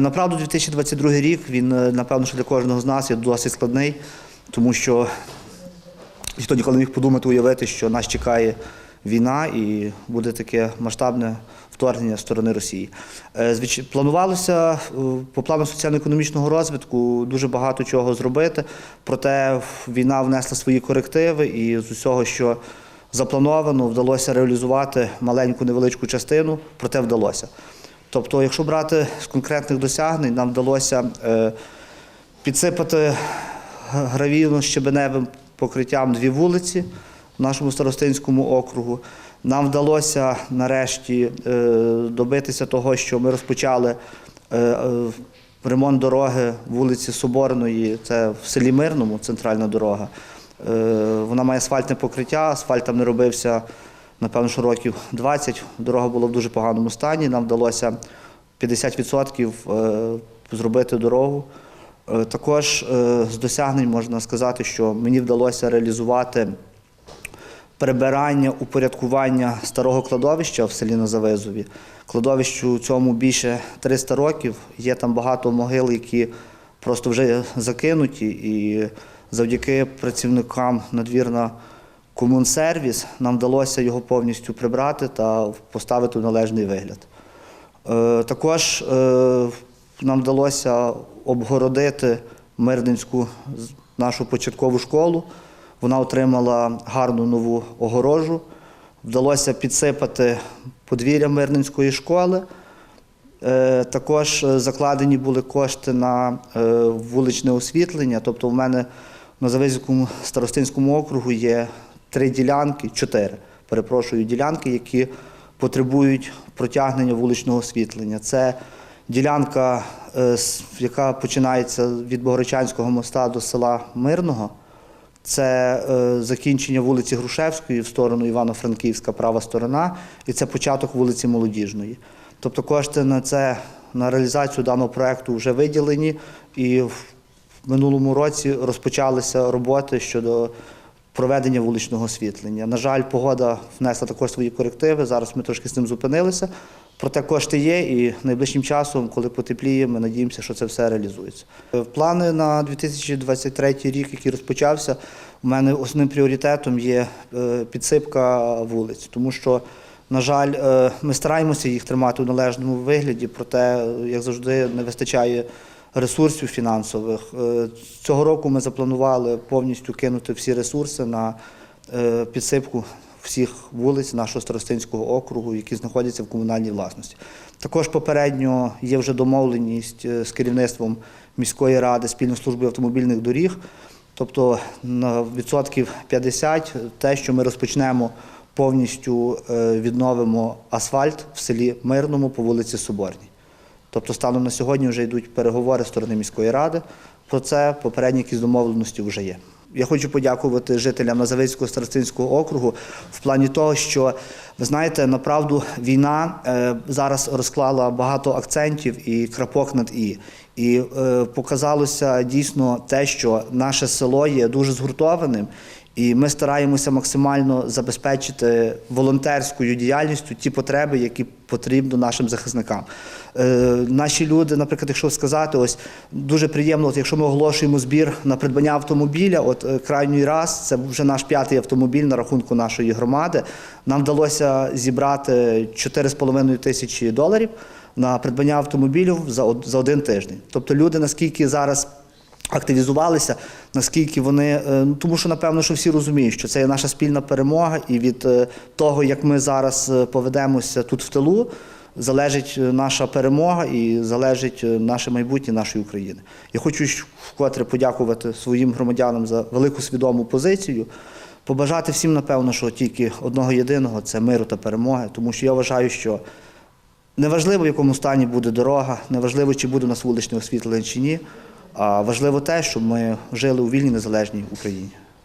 Направду, 2022 рік він, е, напевно, що для кожного з нас є досить складний, тому що ніхто ніколи не міг подумати, уявити, що нас чекає війна і буде таке масштабне вторгнення сторони Росії. Е, Планувалося е, по плану соціально-економічного розвитку дуже багато чого зробити, проте війна внесла свої корективи і з усього, що заплановано, вдалося реалізувати маленьку невеличку частину, проте вдалося. Тобто, якщо брати з конкретних досягнень, нам вдалося е, підсипати гравійно-щебеневим покриттям дві вулиці в нашому старостинському округу. Нам вдалося нарешті е, добитися того, що ми розпочали е, ремонт дороги вулиці Соборної, це в селі Мирному, центральна дорога. Вона має асфальтне покриття, асфальт там не робився, напевно, що років 20. Дорога була в дуже поганому стані. Нам вдалося 50% е, зробити дорогу. Е, Також е, з досягнень можна сказати, що мені вдалося реалізувати прибирання, упорядкування старого кладовища в селі Назавизові. Кладовищу цьому більше 300 років. Є там багато могил, які просто вже закинуті. І завдяки працівникам надвірна комунсервіс нам вдалося його повністю прибрати та поставити в належний вигляд. Е, Також е, нам вдалося обгородити Мирнинську нашу початкову школу. Вона отримала гарну нову огорожу. Вдалося підсипати подвір'я Мирнинської школи. Е, Також закладені були кошти на вуличне освітлення. Тобто, в мене на Завизькому старостинському округу є три ділянки, чотири, перепрошую, ділянки, які потребують протягнення вуличного освітлення. Це ділянка, е, яка починається від Богородчанського моста до села Мирного. Це е, закінчення вулиці Грушевської в сторону Івано-Франківська, права сторона, і це початок вулиці Молодіжної. Тобто кошти на це на реалізацію даного проекту вже виділені, і в минулому році розпочалися роботи щодо проведення вуличного освітлення. На жаль, погода внесла також свої корективи. Зараз ми трошки з цим зупинилися. Проте кошти є, і найближчим часом, коли потепліє, ми надіємося, що це все реалізується. Е, Плани на 2023 рік, який розпочався, у мене основним пріоритетом є е, підсипка вулиць, тому що, на жаль, е, ми стараємося їх тримати у належному вигляді, проте, як завжди, не вистачає ресурсів фінансових. Е, Цього року ми запланували повністю кинути всі ресурси на е, підсипку всіх вулиць нашого старостинського округу, які знаходяться в комунальній власності. Також попередньо є вже домовленість е, з керівництвом міської ради спільно з службою автомобільних доріг. Тобто на відсотків 50 те, що ми розпочнемо повністю відновимо асфальт в селі Мирному по вулиці Соборній. Тобто станом на сьогодні вже йдуть переговори сторони міської ради. Про це попередні якісь домовленості вже є. Я хочу подякувати жителям Назавицького старостинського округу в плані того, що ви знаєте, направду війна е, зараз розклала багато акцентів і крапок над і. І е, показалося дійсно те, що наше село є дуже згуртованим, і ми стараємося максимально забезпечити волонтерською діяльністю ті потреби, які потрібно нашим захисникам. Е, наші люди, наприклад, якщо сказати, ось дуже приємно, от якщо ми оголошуємо збір на придбання автомобіля, от е, крайній раз, це вже наш п'ятий автомобіль на рахунку нашої громади. Нам вдалося зібрати 4,5 тисячі доларів на придбання автомобілів за один тиждень. Тобто люди наскільки зараз активізувалися, наскільки вони, е, ну тому що напевно, що всі розуміють, що це є наша спільна перемога, і від е, того, як ми зараз е, поведемося тут в тилу, залежить наша перемога і залежить наше майбутнє нашої України. Я хочу вкотре подякувати своїм громадянам за велику свідому позицію. Побажати всім, напевно, що тільки одного єдиного це миру та перемоги, тому що я вважаю, що Неважливо, в якому стані буде дорога, неважливо, чи буде у нас вуличне освітлення чи ні. А важливо те, щоб ми жили у вільній незалежній Україні.